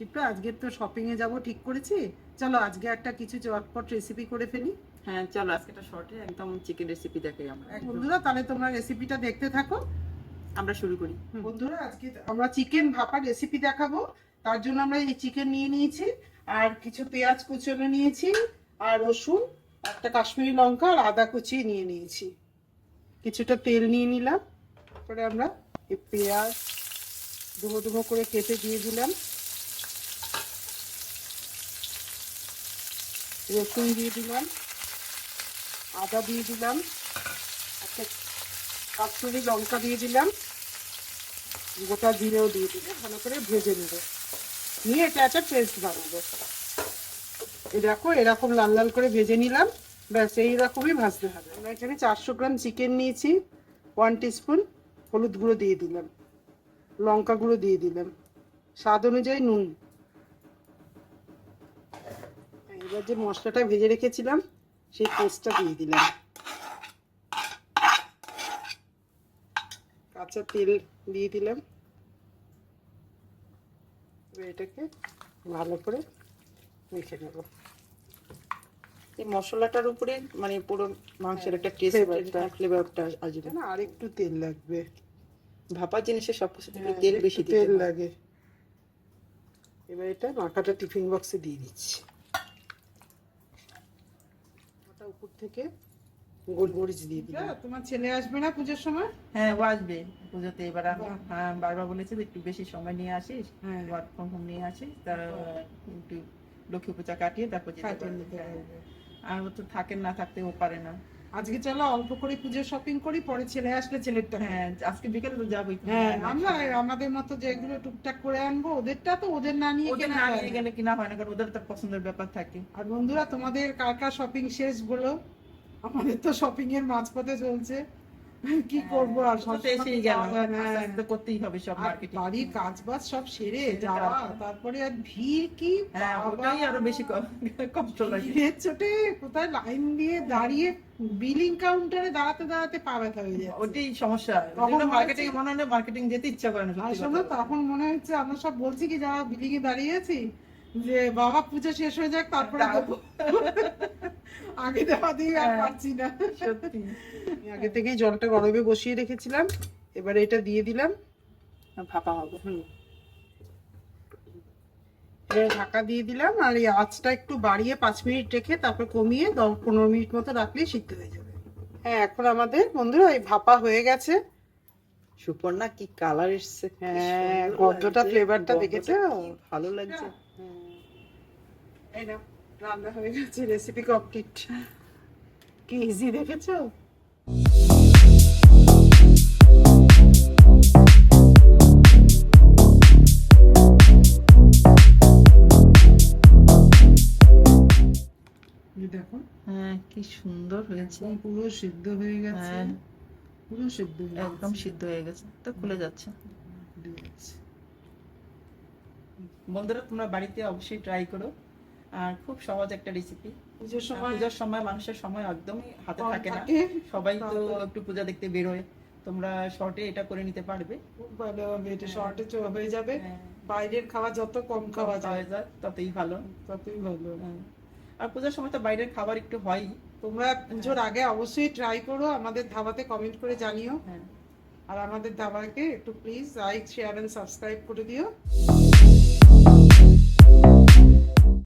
শিপ্রা আজকে তো শপিং এ যাব ঠিক করেছি? চলো আজকে একটা কিছু চটপট রেসিপি করে ফেলি। হ্যাঁ চলো আজকে একটা শর্টে একদম চিকেন রেসিপি দেখাই আমরা। বন্ধুরা তাহলে তোমরা রেসিপিটা দেখতে থাকো। আমরা শুরু করি। বন্ধুরা আজকে আমরা চিকেন ভাপা রেসিপি দেখাবো। তার জন্য আমরা এই চিকেন নিয়ে নিয়েছি আর কিছু পেঁয়াজ কুচনো নিয়েছি আর রসুন একটা কাশ্মীরি লঙ্কা আর আদা কুচিয়ে নিয়ে নিয়েছি। কিছুটা তেল নিয়ে নিলাম তারপরে আমরা এই পেঁয়াজ ডুবো ডুবো করে কেটে দিয়ে দিলাম। রসুন দিয়ে দিলাম, আদা দিয়ে দিলাম, একটা কাশ্মীরি লঙ্কা দিয়ে দিলাম, গোটা জিরেও দিয়ে দিলে ভালো করে ভেজে নেব। নিয়ে এটা একটা পেস্ট বানাবো। দেখো, এরকম লাল লাল করে ভেজে নিলাম, ব্যাস এইরকমই ভাজতে হবে। আমরা এখানে চারশো গ্রাম চিকেন নিয়েছি, ওয়ান টিস্পুন, হলুদ গুঁড়ো দিয়ে দিলাম, লঙ্কা গুঁড়ো দিয়ে দিলাম, স্বাদ অনুযায়ী নুন। এবার যে মশলাটা ভেজে রেখেছিলাম সেই পেস্টটা দিয়ে দিলাম। কাঁচা তেল দিয়ে দিলাম। এটাকে ভালো করে মেখে নেব। এই মশলাটার উপরে মানে পুরো মাংসের একটা টেস্ট। ফ্লেভারটা আসবে। না আর একটু তেল লাগবে। ভাপা জিনিসে সব কিছু হ্যাঁ, তেল বেশি তেল লাগে। এবার এটা মাখাটা টিফিন বক্সে দিয়ে দিচ্ছি ওটা উপর থেকে গোলমরিচ দিয়ে দিলাম তোমার ছেলে আসবে না পুজোর সময়? হ্যাঁ ও আসবে পুজোতে। এবার হ্যাঁ বারবার বলেছে একটু বেশি সময় নিয়ে আসিস হ্যাঁ। ওয়ার্ক ফ্রম হোম নিয়ে আসিস তার একটু লক্ষ্মী পূজা কাটিয়ে তারপর যেতে পারবে। আর ও তো থাকেন না থাকতে ও পারে না। আজকে চলো অল্প করে পুজো শপিং করি পরে ছেলে আসলে ছেলেরটা হ্যাঁ আজকে বিকেলে তো যাব হ্যাঁ আমরা আমাদের মতো যেগুলো টুকটাক করে আনব ওদেরটা তো ওদের না নিয়ে কেনা না নিয়ে গেলে কিনা হয় না কারণ ওদের তো পছন্দের ব্যাপার থাকে। আর বন্ধুরা তোমাদের কার কার শপিং শেষ বলো? আমাদের তো শপিং এর মাঝপথে চলছে। কি করব আর সব এসেই গেল না। আস্তে করতেই হবে সব মার্কেটিং বাড়ির কাজ বাজ সব সেরে যাওয়া। তারপরে আর ভিড় কি হ্যাঁ ওটাই আরও বেশি কষ্ট লাগে। চোটে কোথায় লাইন দিয়ে দাঁড়িয়ে বিলিং কাউন্টারে দাঁড়াতে দাঁড়াতে পা ব্যথা হয়ে যায় ওটাই সমস্যা। তখন মার্কেটিং মনে হলে মার্কেটিং যেতে ইচ্ছা করে না তখন মনে হচ্ছে আমরা সব বলছি কি যারা বিলিং এ দাঁড়িয়ে আছি যে বাবা পুজো শেষ হয়ে যাক তারপরে। আগে দেওয়া দিয়ে আর হ্যাঁ। পারছি না। সত্যি। আগে থেকেই জলটা গরমে বসিয়ে রেখেছিলাম এবারে এটা দিয়ে দিলাম। ভাপা হবে হুম। ঢাকা দিয়ে দিলাম আর এই আঁচটা একটু বাড়িয়ে পাঁচ মিনিট রেখে তারপর কমিয়ে দশ পনেরো মিনিট মতো রাখলেই সিদ্ধ হয়ে যাবে। হ্যাঁ এখন আমাদের বন্ধুরা এই ভাপা হয়ে গেছে। সুপর্ণা কি কালার এসছে হ্যাঁ, গন্ধটা, flavourটা গন্ধটা দেখেছ? ভালো লাগছে। এই না রান্না হয়ে গেছে রেসিপি কমপ্লিট কি ইজি দেখেছ? দেখো। হ্যাঁ কি সুন্দর হয়েছে। পুরো সিদ্ধ হয়ে গেছে। হ্যাঁ। পুরো সিদ্ধ হয়ে একদম সিদ্ধ হয়ে গেছে। তো খুলে যাচ্ছে। বন্ধুরা তোমরা বাড়িতে অবশ্যই ট্রাই করো। আর খুব সহজ একটা রেসিপি পুজোর সময়? পূজার সময় মানুষের সময় একদমই হাতে থাকে না। সবাই তো একটু পূজা দেখতে বেরোয় তোমরা শর্টে এটা করে নিতে পারবে। খুব ভালো হবে এটা শর্টে হয়ে যাবে। হ্যাঁ। বাইরের খাওয়া যত কম খাওয়া যায় ততই ভালো। ততই ভালো। হ্যাঁ। আর পূজার সময় তো বাইরের খাবার একটু হয়ই তোমরা পুজোর আগে অবশ্যই ট্রাই করো আমাদের ধাবাতে কমেন্ট করে জানিও। হ্যাঁ। আর আমাদের ধাবাকে একটু please like share and subscribe করে দিও।